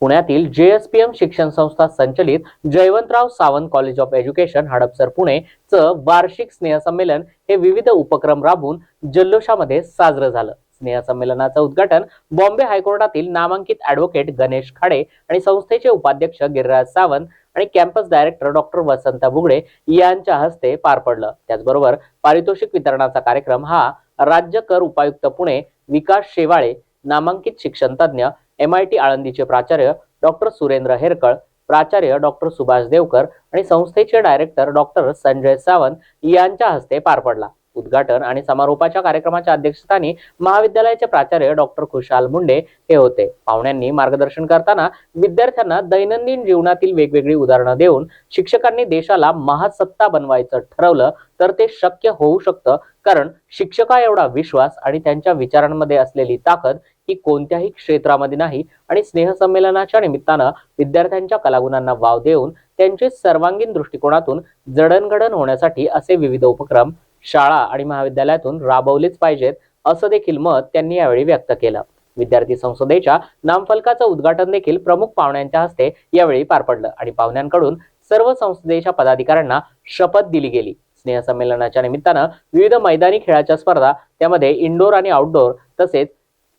पुण्यातील जेएसपीएम शिक्षण संस्था संचलित Jaywantrao Sawant college of education Hadapsar Pune च वार्षिक स्नेहसंमेलन हे विविध उपक्रम राबवून जल्लोषामध्ये साजरं झालं. स्नेहसंमेलनाचं उद्घाटन बॉम्बे हायकोर्टातील नामांकित ॲडव्होकेट गणेश खाडे आणि संस्थेचे उपाध्यक्ष गिरिराज सावंत आणि campus director doctor Vasant Bugade यांच्या हस्ते पार पडलं. त्याचबरोबर पारितोषिक वितरणाचा कार्यक्रम हा राज्य कर उपायुक्त पुणे विकास शेवाळे नामांकित शिक्षण तज्ज्ञ एम आय टी आळंदीचे प्राचार्य डॉक्टर सुरेंद्र हेरकळ प्राचार्य डॉक्टर सुभाष देवकर आणि संस्थेचे डायरेक्टर डॉक्टर संजय सावंत यांच्या हस्ते पार पडला. उद्घाटन आणि समारोपाच्या कार्यक्रमाच्या अध्यक्षस्थानी महाविद्यालयाचे प्राचार्य डॉक्टर खुशाल मुंडे हे होते. पाहुण्यांनी मार्गदर्शन करताना विद्यार्थ्यांना दैनंदिन जीवनातील वेगवेगळी उदाहरणं देऊन शिक्षकांनी देशाला महासत्ता बनवायचं ठरवलं तर ते शक्य होऊ शकतं कारण शिक्षका एवढा विश्वास आणि त्यांच्या विचारांमध्ये असलेली ताकद ही कोणत्याही क्षेत्रामध्ये नाही आणि स्नेहसंमेलनाच्या निमित्तानं विद्यार्थ्यांच्या कलागुणांना वाव देऊन त्यांचे सर्वांगीण दृष्टिकोनातून जडणघडण होण्यासाठी असे विविध उपक्रम शाळा आणि महाविद्यालयातून राबवलेच पाहिजेत असं देखील मत त्यांनी यावेळी व्यक्त केलं. विद्यार्थी संसदेच्या नामफलकाचं उद्घाटन देखील प्रमुख पाहुण्यांच्या हस्ते यावेळी पार पडलं आणि पाहुण्यांकडून सर्व संसदेच्या पदाधिकाऱ्यांना शपथ दिली गेली. स्नेहसंमेलनाच्या निमित्तानं विविध मैदानी खेळाच्या स्पर्धा त्यामध्ये इंडोर आणि आउटडोर तसेच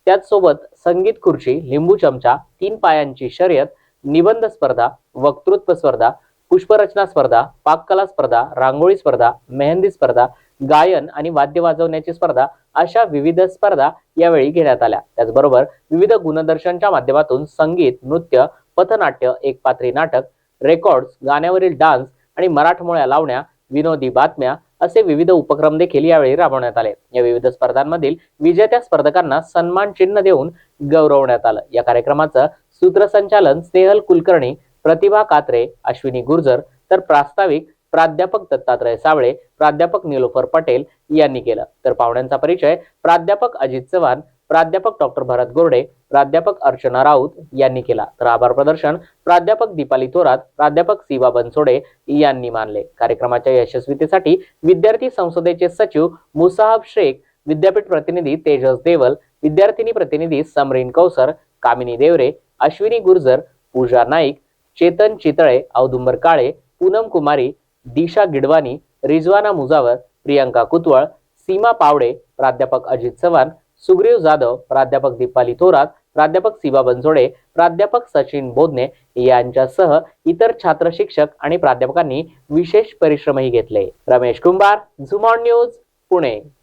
त्याचसोबत संगीत खुर्ची लिंबू चमचा तीन पायांची शर्यत निबंध स्पर्धा वक्तृत्व स्पर्धा पुष्परचना स्पर्धा पाककला स्पर्धा रांगोळी स्पर्धा मेहंदी स्पर्धा गायन आणि वाद्य वाजवण्याची स्पर्धा अशा विविध स्पर्धा यावेळी घेण्यात आल्या. त्याचबरोबर विविध गुणदर्शनच्या माध्यमातून संगीत नृत्य पथनाट्य एकपात्री नाटक रेकॉर्ड्स गाण्यावरील डान्स आणि मराठमोळ्या लावण्या विनोदी बातम्या असे विविध उपक्रम देखील यावेळी राबवण्यात आले. या विविध स्पर्धांमधील विजेत्या स्पर्धकांना सन्मान चिन्ह देऊन गौरवण्यात आलं. या कार्यक्रमाचं सूत्रसंचालन स्नेहल कुलकर्णी प्रतिभा कात्रे अश्विनी गुर्जर तर प्रास्ताविक प्राध्यापक दत्तात्रय सावळे प्राध्यापक निलोफर पटेल यांनी केलं. तर पाहुण्यांचा परिचय प्राध्यापक अजित चव्हाण प्राध्यापक डॉक्टर भरत गोरडे प्राध्यापक अर्चना राऊत यांनी केला. तर आभार प्रदर्शन प्राध्यापक दीपाली थोरात प्राध्यापक सिवा बनसोडे यांनी मानले. कार्यक्रमाच्या यशस्वीतेसाठी विद्यार्थी संसदेचे सचिव मुसाहब शेख विद्यापीठ प्रतिनिधी तेजस देवल विद्यार्थिनी प्रतिनिधी समरीन कौसर कामिनी देवरे अश्विनी गुर्जर पूजा नाईक चेतन चितळे औदुंबर काळे पूनम कुमारी दिशा गिडवानी रिजवाना मुजावर प्रियंका कुतवळ सीमा पावडे प्राध्यापक अजित चव्हाण सुग्रीव जाधव प्राध्यापक दीपाली थोरात प्राध्यापक सिबा बनसोडे प्राध्यापक सचिन बोधने यांच्यासह इतर छात्र शिक्षक आणि प्राध्यापकांनी विशेष परिश्रमही घेतले. रमेश कुंभार झुमॉन न्यूज पुणे.